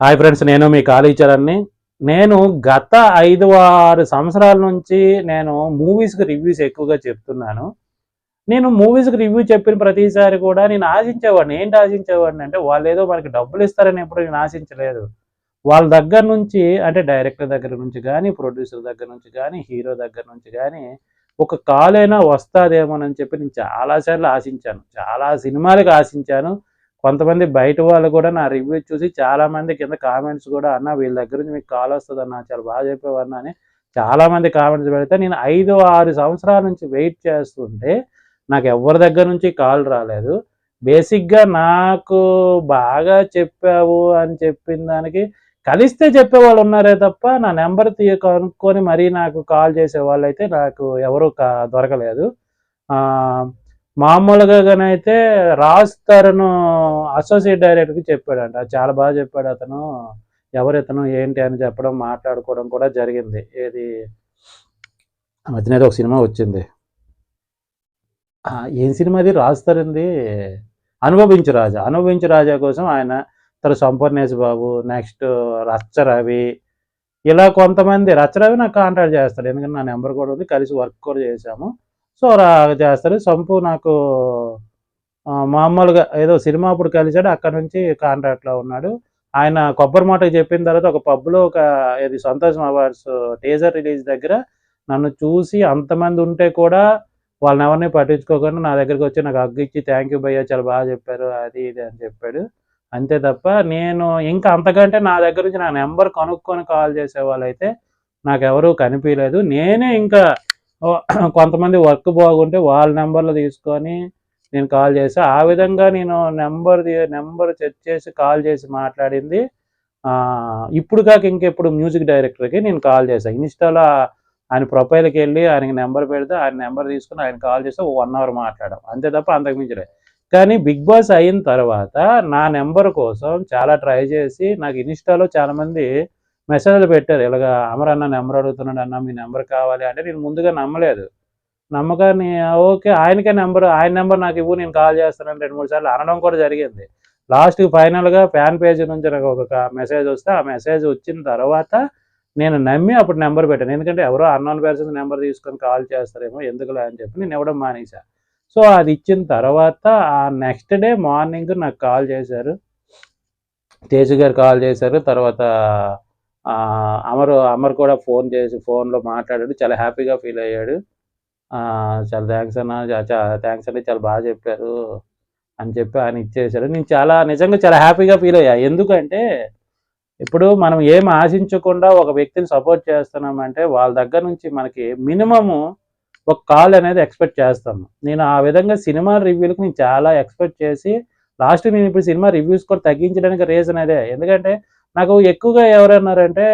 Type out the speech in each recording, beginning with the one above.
Hi friends నేను మీ కాళీచరణ్ని నేను గత ఐదు ఆరు సంవత్సరాల నుంచి నేను మూవీస్కి రివ్యూస్ ఎక్కువగా చెప్తున్నాను. నేను మూవీస్కి రివ్యూ చెప్పిన ప్రతిసారి కూడా నేను ఆశించేవాడిని. ఏంటి ఆశించేవాడిని అంటే వాళ్ళు ఏదో మనకి డబ్బులు ఇస్తారని ఎప్పుడు నేను ఆశించలేదు. వాళ్ళ దగ్గర నుంచి అంటే డైరెక్టర్ దగ్గర నుంచి కానీ ప్రొడ్యూసర్ దగ్గర నుంచి కానీ హీరో దగ్గర నుంచి కానీ ఒక కాల్ అయినా వస్తుందేమోనని చెప్పి నేను చాలాసార్లు ఆశించాను. చాలా సినిమాలకు ఆశించాను. కొంతమంది బయట వాళ్ళు కూడా నా రివ్యూ చూసి చాలా మంది కింద కామెంట్స్ కూడా అన్న వీళ్ళ దగ్గర నుంచి మీకు కాల్ వస్తుంది అన్న చాలా బాగా చెప్పేవన్నా అని చాలా మంది కామెంట్స్ పెడితే నేను ఐదు ఆరు సంవత్సరాల నుంచి వెయిట్ చేస్తుంటే నాకు ఎవరి దగ్గర నుంచి కాల్ రాలేదు. బేసిక్గా నాకు బాగా చెప్పావు అని చెప్పిన దానికి కలిస్తే చెప్పేవాళ్ళు ఉన్నారే తప్ప నా నెంబర్ తీ కనుక్కొని మరీ నాకు కాల్ చేసే వాళ్ళు అయితే నాకు ఎవరు కా దొరకలేదు. మామూలుగానైతే అయితే రాజ్ తరుణ్ అసోసియేట్ డైరెక్టర్కి చెప్పాడంట. చాలా బాగా చెప్పాడు అతను. ఎవరు ఇతను ఏంటి అని చెప్పడం మాట్లాడుకోవడం కూడా జరిగింది. ఏది? ఆ మధ్యన ఒక సినిమా వచ్చింది. ఏం సినిమా అది? రాజ్ తరుణ్ది? అనుభవించు రాజా. అనుభవించు రాజా కోసం ఆయన తర్వాత సంపూర్ణేశ్ బాబు నెక్స్ట్ రచ్చ రవి ఇలా కొంతమంది. రచ్చ రవి నాకు కాంటాక్ట్ చేస్తాడు. ఎందుకంటే నా నెంబర్ కూడా ఉంది. కలిసి వర్క్ కూడా చేశాము. సో చేస్తారు. సంపు నాకు మామూలుగా ఏదో సినిమా అప్పుడు కలిసాడు అక్కడ నుంచి కాంట్రాక్ట్లో ఉన్నాడు. ఆయన కొబ్బరి మాట చెప్పిన తర్వాత ఒక పబ్లో ఒక ఇది సంతోష్ అవార్డ్స్ టీజర్ రిలీజ్ దగ్గర నన్ను చూసి అంతమంది ఉంటే కూడా వాళ్ళని ఎవరిని పట్టించుకోకుండా నా దగ్గరికి వచ్చి నాకు హగ్ ఇచ్చి థ్యాంక్ యూ భయ్య చాలా బాగా చెప్పారు అది ఇది అని చెప్పాడు. అంతే తప్ప నేను ఇంకా అంతకంటే నా దగ్గర నుంచి నా నెంబర్ కనుక్కొని కాల్ చేసే వాళ్ళైతే నాకు ఎవరు కనిపించలేదు నేనే ఇంకా కొంతమంది వర్క్ బాగుంటే వాళ్ళ నెంబర్లు తీసుకొని నేను కాల్ చేసి ఆ విధంగా నేను నెంబర్ నెంబర్ చెక్ చేసి కాల్ చేసి మాట్లాడింది. ఆ, ఇప్పుడు కాక ఇంకెప్పుడు మ్యూజిక్ డైరెక్టర్కి నేను కాల్ చేశాను ఇన్స్టాలో ఆయన ప్రొఫైల్కి వెళ్ళి ఆయనకి నెంబర్ పెడితే ఆయన నెంబర్ తీసుకుని ఆయన కాల్ చేస్తే వన్ అవర్ మాట్లాడాం. అంతే తప్ప అంతకు మించలే కానీ బిగ్ బాస్ అయిన తర్వాత నా నెంబర్ కోసం చాలా ట్రై చేసి నాకు ఇన్స్టాలో చాలామంది మెసేజ్లు పెట్టారు. ఇలాగ అమర్ అన్న నెంబర్ అడుగుతున్నాడు అన్న మీ నెంబర్ కావాలి అంటే నేను ముందుగా నమ్మలేదు. నమ్మకాన్ని ఓకే ఆయనకే నెంబర్ ఆయన నెంబర్ నాకు ఇవ్వు నేను కాల్ చేస్తానని రెండు మూడు సార్లు అనడం కూడా జరిగింది. లాస్ట్కి ఫైనల్గా ఫ్యాన్ పేజ్ నుంచి నాకు ఒక మెసేజ్ వస్తే ఆ మెసేజ్ వచ్చిన తర్వాత నేను నమ్మి అప్పుడు నెంబర్ పెట్టాను. ఎందుకంటే ఎవరో అన్నోన్ పర్సన్ నెంబర్ తీసుకొని కాల్ చేస్తారేమో ఎందుకులే అని చెప్పి నేను ఇవ్వడం మానేసా సో అది ఇచ్చిన తర్వాత ఆ నెక్స్ట్ డే మార్నింగ్ నాకు కాల్ చేశారు. తేజు గారు కాల్ చేశారు. తర్వాత అమర్ అమర్ కూడా ఫోన్ చేసి ఫోన్లో మాట్లాడాడు. చాలా హ్యాపీగా ఫీల్ అయ్యాడు. ఆ, చాలా థ్యాంక్స్ అన్న థ్యాంక్స్ అండి చాలా బాగా చెప్పారు అని చెప్పి ఆయన ఇచ్చేసాడు నేను చాలా నిజంగా చాలా హ్యాపీగా ఫీల్ అయ్యా. ఎందుకంటే ఇప్పుడు మనం ఏం ఆశించకుండా ఒక వ్యక్తిని సపోర్ట్ చేస్తున్నామంటే వాళ్ళ దగ్గర నుంచి మనకి మినిమము ఒక కాల్ అనేది ఎక్స్పెక్ట్ చేస్తాము నేను ఆ విధంగా సినిమా రివ్యూలకు నేను చాలా ఎక్స్పెక్ట్ చేసి లాస్ట్ నేను ఇప్పుడు సినిమా రివ్యూస్ కూడా తగ్గించడానికి రీజన్ అదే. ఎందుకంటే నాకు ఎక్కువగా ఎవరన్నారంటే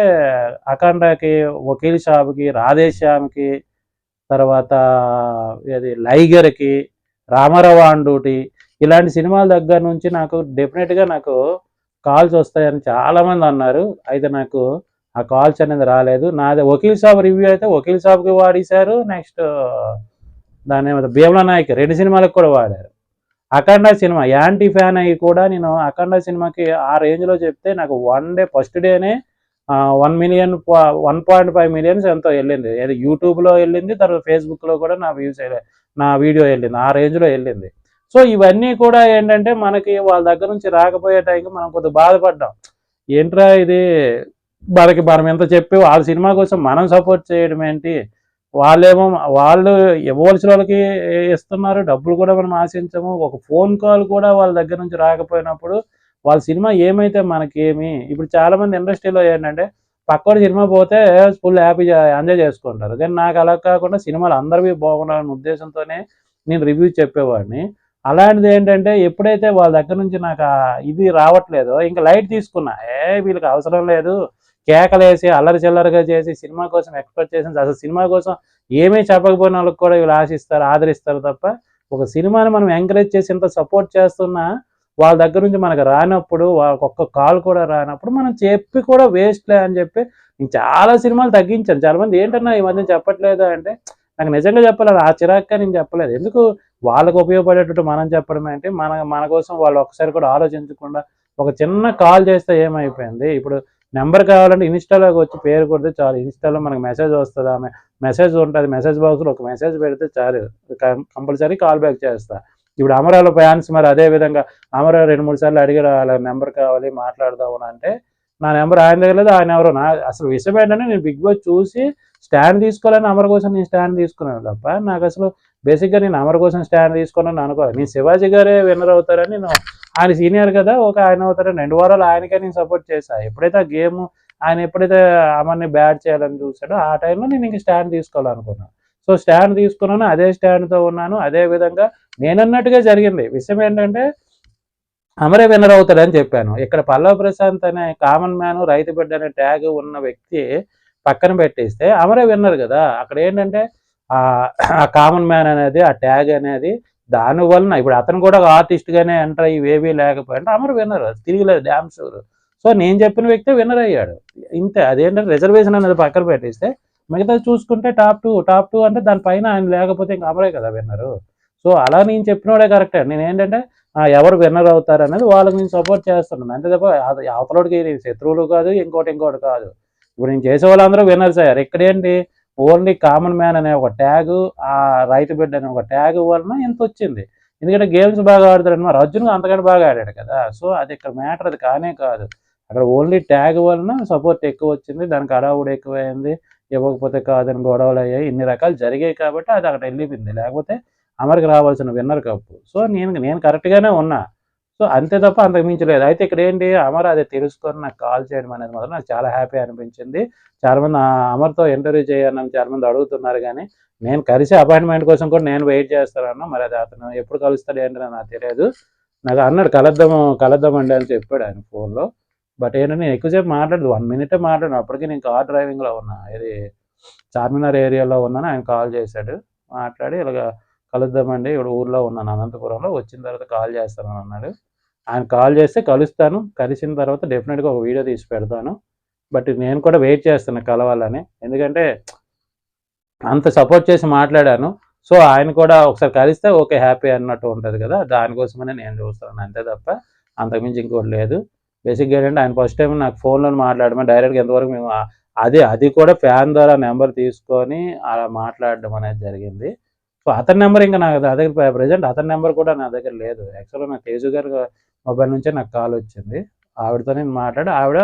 అఖండకి వకీల్ షాప్కి రాధేశ్యామ్కి తర్వాత ఇది లైగర్కి రామారావు అండూటి ఇలాంటి సినిమాల దగ్గర నుంచి నాకు డెఫినెట్గా నాకు కాల్స్ వస్తాయని చాలామంది అన్నారు. అయితే నాకు ఆ కాల్స్ అనేది రాలేదు. నాది వకీల్ షాప్ రివ్యూ అయితే వకీల్ షాప్కి వాడేశారు. నెక్స్ట్ దాని భీమలా నాయక్ రెండు సినిమాలకు కూడా వాడారు. అఖండ సినిమా. యాంటీ ఫ్యాన్ అయ్యి కూడా నేను అఖండ సినిమాకి ఆ రేంజ్లో చెప్తే నాకు వన్ డే ఫస్ట్ డేనే one million one point five millions ఎంతో వెళ్ళింది. అది యూట్యూబ్లో వెళ్ళింది తర్వాత ఫేస్బుక్లో కూడా నా వ్యూస్ నా వీడియో వెళ్ళింది ఆ రేంజ్లో వెళ్ళింది. సో ఇవన్నీ కూడా ఏంటంటే మనకి వాళ్ళ దగ్గర నుంచి రాకపోయే టైంకి మనం కొద్దిగా బాధపడ్డాం. ఏంట్రా ఇది? మనకి మనం ఎంత చెప్పి వాళ్ళ సినిమా కోసం మనం సపోర్ట్ చేయడం ఏంటి? వాళ్ళేమో వాళ్ళు ఇవ్వవలసిన వాళ్ళకి ఇస్తున్నారు. డబ్బులు కూడా మనం ఆశించము. ఒక ఫోన్ కాల్ కూడా వాళ్ళ దగ్గర నుంచి రాకపోయినప్పుడు వాళ్ళ సినిమా ఏమైతే మనకేమి? ఇప్పుడు చాలా మంది ఇండస్ట్రీలో ఏంటంటే పక్కన సినిమా పోతే ఫుల్ హ్యాపీ ఎంజాయ్ చేసుకుంటారు. కానీ నాకు అలా కాకుండా సినిమాలు అందరివి బాగుండాలనే ఉద్దేశంతోనే నేను రివ్యూ చెప్పేవాడిని. అలాంటిది ఏంటంటే ఎప్పుడైతే వాళ్ళ దగ్గర నుంచి నాకు ఇది రావట్లేదో ఇంకా లైట్ తీసుకున్నా ఏ వీళ్ళకి అవసరం లేదు కేకలేసి అల్లరి చిల్లరగా చేసి సినిమా కోసం ఎక్స్పెక్ట్ చేసి అసలు సినిమా కోసం ఏమీ చెప్పకపోయిన వాళ్ళకి కూడా వీళ్ళు ఆశిస్తారు ఆదరిస్తారు తప్ప ఒక సినిమాని మనం ఎంకరేజ్ చేసి ఇంత సపోర్ట్ చేస్తున్నా వాళ్ళ దగ్గర నుంచి మనకు రానప్పుడు వాళ్ళకి ఒక్క కాల్ కూడా రానప్పుడు మనం చెప్పి కూడా వేస్ట్లే అని చెప్పి నేను చాలా సినిమాలు తగ్గించాను. చాలా మంది ఏంటన్నా ఈ మధ్య చెప్పట్లేదు అంటే నాకు నిజంగా చెప్పలేదు ఆ చిరాక్గా నేను చెప్పలేదు. ఎందుకు? వాళ్ళకు ఉపయోగపడేటట్టు మనం చెప్పడం అంటే మన మన కోసం వాళ్ళు ఒకసారి కూడా ఆలోచించకుండా ఒక చిన్న కాల్ చేస్తే ఏమైపోయింది? ఇప్పుడు నెంబర్ కావాలంటే ఇన్స్టాలోకి వచ్చి పేరు కొడితే చాలు. ఇన్స్టాలో మనకు మెసేజ్ వస్తుంది ఆమె. మెసేజ్ ఉంటుంది. మెసేజ్ బాక్స్లో ఒక మెసేజ్ పెడితే చాలు. కంపల్సరీ కాల్ బ్యాక్ చేస్తా. ఇప్పుడు అమరాల ఫ్యాన్స్ మరి అదే విధంగా అమర రెండు మూడు సార్లు అడిగారు వాళ్ళ నెంబర్ కావాలి మాట్లాడదాము అని అంటే నా నెంబర్ ఆయన దగ్గర లేదు ఆయన ఎవరో నా అసలు విషయం ఏంటంటే నేను బిగ్ బాస్ చూసి స్టాండ్ తీసుకోవాలని అమర్ కోసం నేను స్టాండ్ తీసుకున్నాను తప్ప నాకు అసలు బేసిక్గా నేను అమర్ కోసం స్టాండ్ తీసుకున్నాను అనుకోవాలి. నేను శివాజీ గారే విన్నర్ అవుతారని నేను ఆయన సీనియర్ కదా ఒక ఆయన అవుతారని రెండు వారాలు ఆయనకే నేను సపోర్ట్ చేశాను ఎప్పుడైతే ఆ గేమ్ ఆయన ఎప్పుడైతే అమర్ని బ్యాట్ చేయాలని చూసాడో ఆ టైంలో నేను ఇంక స్టాండ్ తీసుకోవాలనుకున్నాను సో స్టాండ్ తీసుకున్నాను అదే స్టాండ్తో ఉన్నాను. అదే విధంగా నేనన్నట్టుగా జరిగింది. విషయం ఏంటంటే అమరే విన్నర్ అవుతాడని చెప్పాను. ఇక్కడ పల్లవ ప్రశాంత్ అనే కామన్ మ్యాన్ రైతు బిడ్డ అనే ట్యాగ్ ఉన్న వ్యక్తి పక్కన పెట్టేస్తే అమరే విన్నర్ కదా. అక్కడ ఏంటంటే ఆ కామన్ మ్యాన్ అనేది ఆ ట్యాగ్ అనేది దాని వలన ఇప్పుడు అతను కూడా ఒక ఆర్టిస్ట్ గానే ఎంటర్ అయ్యి ఏవీ లేకపోయింటే అమరు విన్నర్. తిరిగిలేదు డ్యామ్ షూర్ సో నేను చెప్పిన వ్యక్తి విన్నర్ అయ్యాడు. ఇంతే అదేంటంటే రిజర్వేషన్ అనేది పక్కన పెట్టేస్తే మిగతా చూసుకుంటే టాప్ టూ టాప్ టూ అంటే దానిపైన ఆయన లేకపోతే ఇంకా అమరే కదా విన్నరు సో అలా నేను చెప్పినోడే కరెక్ట్ నేను ఏంటంటే ఎవరు విన్నర్ అవుతారు అనేది వాళ్ళకి నేను సపోర్ట్ చేస్తున్నాను. అంతే తప్ప అది శత్రువులు కాదు ఇంకోటి ఇంకోటి కాదు. ఇప్పుడు నేను చేసే వాళ్ళందరూ విన్నర్స్ అయ్యారు ఇక్కడ ఏంటి? ఓన్లీ కామన్ మ్యాన్ అనే ఒక ట్యాగ్ ఆ రైతు బిడ్డ అనే ఒక ట్యాగ్ వలన ఇంత వచ్చింది. ఎందుకంటే గేమ్స్ బాగా ఆడతాడు అనమాట అర్జున్ అంతకంటే బాగా ఆడాడు కదా. సో అది ఇక్కడ మ్యాటర్ అది కానే కాదు. అక్కడ ఓన్లీ ట్యాగ్ వలన సపోర్ట్ ఎక్కువ వచ్చింది. దానికి అడావుడు ఎక్కువైంది. ఇవ్వకపోతే కాదని గొడవలు అయ్యాయి. ఇన్ని రకాలు జరిగాయి కాబట్టి అది అక్కడ వెళ్ళిపోయింది. లేకపోతే అమరికి రావాల్సిన విన్నర్ కప్పు. సో నేను నేను కరెక్ట్గానే ఉన్నా. సో అంతే తప్ప అంతకు మించలేదు అయితే ఇక్కడ ఏంటి అమర్ అది తెలుసుకొని నాకు కాల్ చేయడం అనేది మాత్రం నాకు చాలా హ్యాపీ అనిపించింది. చాలా మంది ఆ అమర్తో ఇంటర్వ్యూ చేయాలని చాలా మంది అడుగుతున్నారు కానీ నేను కలిసి అపాయింట్మెంట్ కోసం కూడా నేను వెయిట్ చేస్తాను మరి అది అతను ఎప్పుడు కలుస్తాడు ఏంటో నాకు తెలియదు. నాకు అన్నాడు కలద్దాము కలద్దామండి అని చెప్పాడు ఆయన ఫోన్లో. బట్ ఏంటంటే నేను ఎక్కువసేపు మాట్లాడదు వన్ మినిటే మాట్లాడు అప్పటికి నేను కార్ డ్రైవింగ్లో ఉన్నా. ఇది చార్మినార్ ఏరియాలో ఉన్నాను ఆయన కాల్ చేశాడు. మాట్లాడి ఇలాగ కలుద్దామండి. ఇక్కడ ఊర్లో ఉన్నాను అనంతపురంలో. వచ్చిన తర్వాత కాల్ చేస్తాను అన్నాడు. ఆయన కాల్ చేస్తే కలుస్తాను. కలిసిన తర్వాత డెఫినెట్గా ఒక వీడియో తీసి పెడతాను. బట్ నేను కూడా వెయిట్ చేస్తాను కలవాలని. ఎందుకంటే అంత సపోర్ట్ చేసి మాట్లాడాను. సో ఆయన కూడా ఒకసారి కలిస్తే ఓకే హ్యాపీ అన్నట్టు ఉంటుంది కదా. దానికోసమనే నేను చూస్తాను అంతే తప్ప అంతకుమించి ఇంకోటి లేదు. బేసిక్గా ఏంటంటే ఆయన ఫస్ట్ టైం నాకు ఫోన్లో మాట్లాడమని డైరెక్ట్గా ఎంతవరకు మేము అది అది కూడా ఫ్యాన్ ద్వారా నెంబర్ తీసుకొని అలా మాట్లాడడం అనేది జరిగింది. సో అతని నెంబర్ ఇంకా నాకు నా దగ్గర ప్రజెంట్ అతని నెంబర్ కూడా నా దగ్గర లేదు. యాక్చువల్గా నాకు తేజు గారు మొబైల్ నుంచే నాకు కాల్ వచ్చింది. ఆవిడతో నేను మాట్లాడి ఆవిడ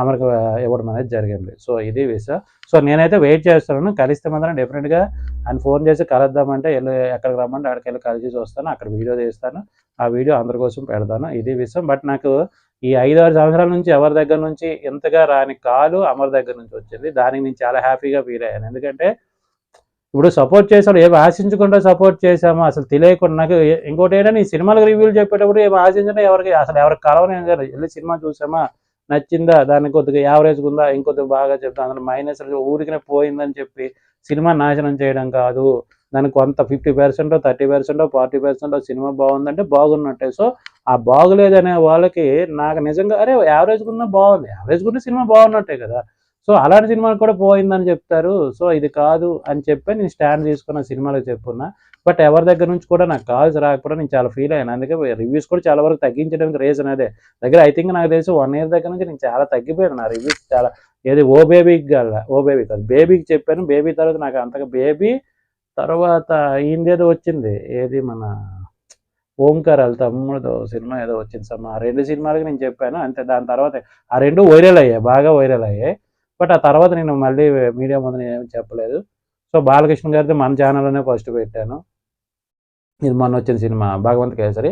అమరికి ఇవ్వడం అనేది జరిగింది. సో ఇది విషయం సో నేనైతే వెయిట్ చేస్తున్నాను. కలిస్తే మాత్రం డెఫినెట్గా ఆయన ఫోన్ చేసి కలుద్దామంటే వెళ్ళి ఎక్కడికి రమ్మంటే అక్కడికి వెళ్ళి కలిసి చూస్తాను అక్కడ వీడియో తీస్తాను. ఆ వీడియో అందరి కోసం పెడతాను. ఇది విషయం బట్ నాకు ఈ ఐదు ఆరు సంవత్సరాల నుంచి ఎవరి దగ్గర నుంచి ఎంతగా రాని కాలు అమర్ దగ్గర నుంచి వచ్చింది. దానికి నేను చాలా హ్యాపీగా ఫీల్ అయ్యాను. ఎందుకంటే ఇప్పుడు సపోర్ట్ చేసాడు ఏమి ఆశించకుండా సపోర్ట్ చేసామో అసలు తెలియకుండా నాకు ఇంకోటి ఏంటంటే ఈ సినిమాలకు రివ్యూలు చెప్పేటప్పుడు ఏమి ఆశించడం ఎవరికి అసలు ఎవరికి కలవనే కదా వెళ్ళి సినిమా చూసామా? నచ్చిందా? దానికి కొద్దిగా యావరేజ్ ఉందా ఇంకొద్దిగా బాగా చెప్తా అందులో మైనస్ ఊరికనే పోయిందని చెప్పి సినిమా నాశనం చేయడం కాదు. దానికి కొంత fifty percent thirty percent forty percent cinema బాగుందంటే బాగున్నట్టే. సో ఆ బాగులేదనే వాళ్ళకి నాకు నిజంగా అరే యావరేజ్ ఉన్నా బాగుంది. యావరేజ్ ఉన్న సినిమా బాగున్నట్టే కదా. సో అలాంటి సినిమాలు కూడా పోయిందని చెప్తారు. సో ఇది కాదు అని చెప్పి నేను స్టాండ్ తీసుకున్న సినిమాలకు చెప్పున్నా. బట్ ఎవరి దగ్గర నుంచి కూడా నాకు కాల్స్ రాకపోవడం నేను చాలా ఫీల్ అయ్యాను. అందుకే రివ్యూస్ కూడా చాలా వరకు తగ్గించడానికి రీజన్ అదే. దగ్గర ఐ థింక్ నాకు తెలిసి వన్ ఇయర్ దగ్గర నుంచి నేను చాలా తగ్గిపోయాను. నా రివ్యూస్ చాలా ఏది ఓ బేబీకి కాదు ఓ బేబీ కాదు. బేబీకి చెప్పాను. బేబీ తర్వాత నాకు అంతగా బేబీ తర్వాత ఈయనదేదో వచ్చింది. ఏది మన ఓంకార్ వాళ్ళ తమ్ముడు సినిమా ఏదో వచ్చింది. సార్ ఆ రెండు సినిమాలకి నేను చెప్పాను. అంతే. దాని తర్వాత ఆ రెండు వైరల్ అయ్యాయి. బాగా వైరల్ అయ్యాయి. బట్ ఆ తర్వాత నేను మళ్ళీ మీడియా ముందు నేను ఏమి చెప్పలేదు. సో బాలకృష్ణ గారిది మన ఛానల్లోనే ఫస్ట్ పెట్టాను. ఇది మొన్న వచ్చిన సినిమా భగవంత్ కేసరి.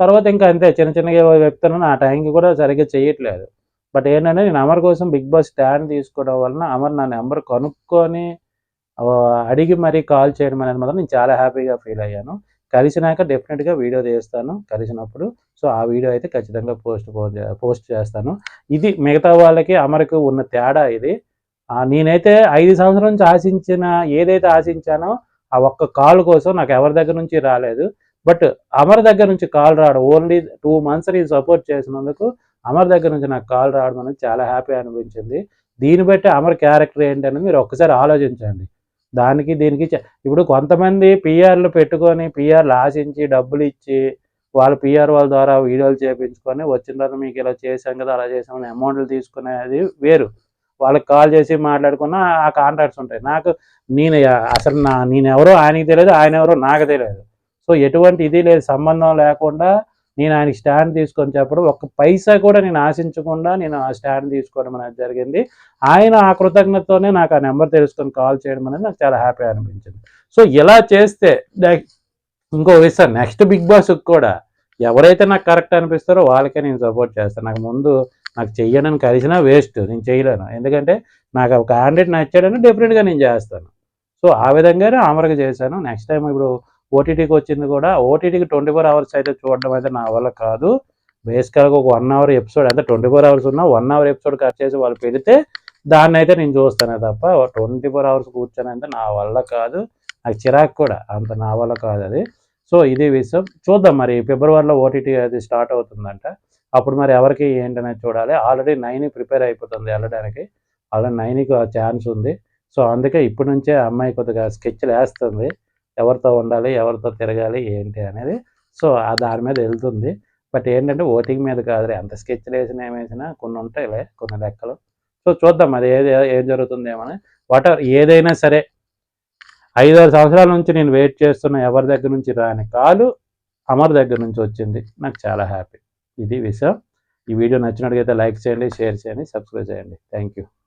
తర్వాత ఇంకా అంతే చిన్న చిన్నగా చెప్తున్నాను ఆ టైంకి కూడా సరిగ్గా చేయట్లేదు. బట్ ఏంటంటే నేను అమర్ కోసం బిగ్ బాస్ స్టాండ్ తీసుకోవడం వలన అమర్ నా నెంబర్ కనుక్కొని అడిగి మరీ కాల్ చేయడం అనేది మాత్రం నేను చాలా హ్యాపీగా ఫీల్ అయ్యాను. కలిసినాక డెఫినెట్గా వీడియో తీస్తాను కలిసినప్పుడు. సో ఆ వీడియో అయితే ఖచ్చితంగా పోస్ట్ పోస్ట్ చేస్తాను. ఇది మిగతా వాళ్ళకి అమరకు ఉన్న తేడా ఇది. నేనైతే ఐదు సంవత్సరం నుంచి ఆశించిన ఏదైతే ఆశించానో ఆ ఒక్క కాల్ కోసం నాకు ఎవరి దగ్గర నుంచి రాలేదు. బట్ అమర్ దగ్గర నుంచి కాల్ రావడం ఓన్లీ టూ మంత్స్ నేను సపోర్ట్ చేసినందుకు అమర్ దగ్గర నుంచి నాకు కాల్ రావడం అనేది చాలా హ్యాపీ అనిపించింది. దీన్ని బట్టి అమర్ క్యారెక్టర్ ఏంటి అని మీరు ఒక్కసారి ఆలోచించండి. దానికి దీనికి ఇప్పుడు కొంతమంది పిఆర్లు పెట్టుకొని పిఆర్లు ఆశించి డబ్బులు ఇచ్చి వాళ్ళ పిఆర్ వాళ్ళ ద్వారా వీడియోలు చేయించుకొని వచ్చిన తర్వాత మీకు ఇలా చేసాం కదా అలా చేసాం అమౌంట్లు తీసుకునేది వేరు. వాళ్ళకి కాల్ చేసి మాట్లాడుకున్న ఆ కాంటాక్ట్స్ ఉంటాయి. నాకు నేను అసలు నా నేను ఎవరో ఆయనకి తెలియదు ఆయన ఎవరో నాకు తెలియదు సో ఎటువంటి ఇది లేదు. సంబంధం లేకుండా నేను ఆయనకి స్టాండ్ తీసుకొని చెప్పడం ఒక్క పైసా కూడా నేను ఆశించకుండా నేను ఆ స్టాండ్ తీసుకోవడం అనేది జరిగింది. ఆయన ఆ కృతజ్ఞతతోనే నాకు ఆ నెంబర్ తెలుసుకొని కాల్ చేయడం అనేది నాకు చాలా హ్యాపీ అనిపించింది. సో ఇలా చేస్తే ఇంకో విషయం నెక్స్ట్ బిగ్ బాస్కి కూడా ఎవరైతే నాకు కరెక్ట్ అనిపిస్తారో వాళ్ళకే నేను సపోర్ట్ చేస్తాను నాకు ముందు నాకు చెయ్యనని కలిసినా వేస్ట్ నేను చేయలేను ఎందుకంటే నాకు ఒక క్యాండిడేట్ నచ్చాడని డెఫినెట్గా నేను చేస్తాను. సో ఆ విధంగానే ఆమరగా చేశాను. నెక్స్ట్ టైం ఇప్పుడు ఓటీటీకి వచ్చింది కూడా. ఓటీటీకి ట్వంటీ ఫోర్ అవర్స్ అయితే చూడడం అయితే నా వల్ల కాదు. బేసికల్గా ఒక వన్ అవర్ ఎపిసోడ్ అంటే ట్వంటీ ఫోర్ అవర్స్ ఉన్నా వన్ అవర్ ఎపిసోడ్ కట్ చేసి వాళ్ళు పెడితే దాన్ని అయితే నేను చూస్తానే తప్ప ట్వంటీ ఫోర్ అవర్స్ కూర్చొని అంటే నా వల్ల కాదు. నాకు చిరాకు కూడా అంత నా వల్ల కాదు అది. సో ఇది విషయం. చూద్దాం మరి ఫిబ్రవరిలో ఓటీటీ అది స్టార్ట్ అవుతుందంట. అప్పుడు మరి ఎవరికి ఏంటనేది చూడాలి. ఆల్రెడీ నైన్ ప్రిపేర్ అయిపోతుంది వెళ్ళడానికి. ఆల్రెడీ నైన్కి ఛాన్స్ ఉంది. సో అందుకే ఇప్పటి నుంచే ఆ అమ్మాయి కొద్దిగా స్కెచ్లు వేస్తుంది. ఎవరితో ఉండాలి ఎవరితో తిరగాలి ఏంటి అనేది. సో ఆ దాని మీద వెళ్తుంది. బట్ ఏంటంటే ఓటింగ్ మీద కాదు ఎంత స్కెచ్లు వేసినా ఏమేసినా కొన్ని కొన్ని ఉంటాయిలే కొన్ని లెక్కలు. సో చూద్దాం అది ఏది ఏం జరుగుతుందేమని. వాట్ ఏదైనా సరే ఐదారు సంవత్సరాల నుంచి నేను వెయిట్ చేస్తున్న ఎవరి దగ్గర నుంచి రాని కాలు అమర్ దగ్గర నుంచి వచ్చింది. నాకు చాలా హ్యాపీ. ఇది విషయం. ఈ వీడియో నచ్చినట్టుగా లైక్ చేయండి షేర్ చేయండి సబ్స్క్రైబ్ చేయండి. Thank you.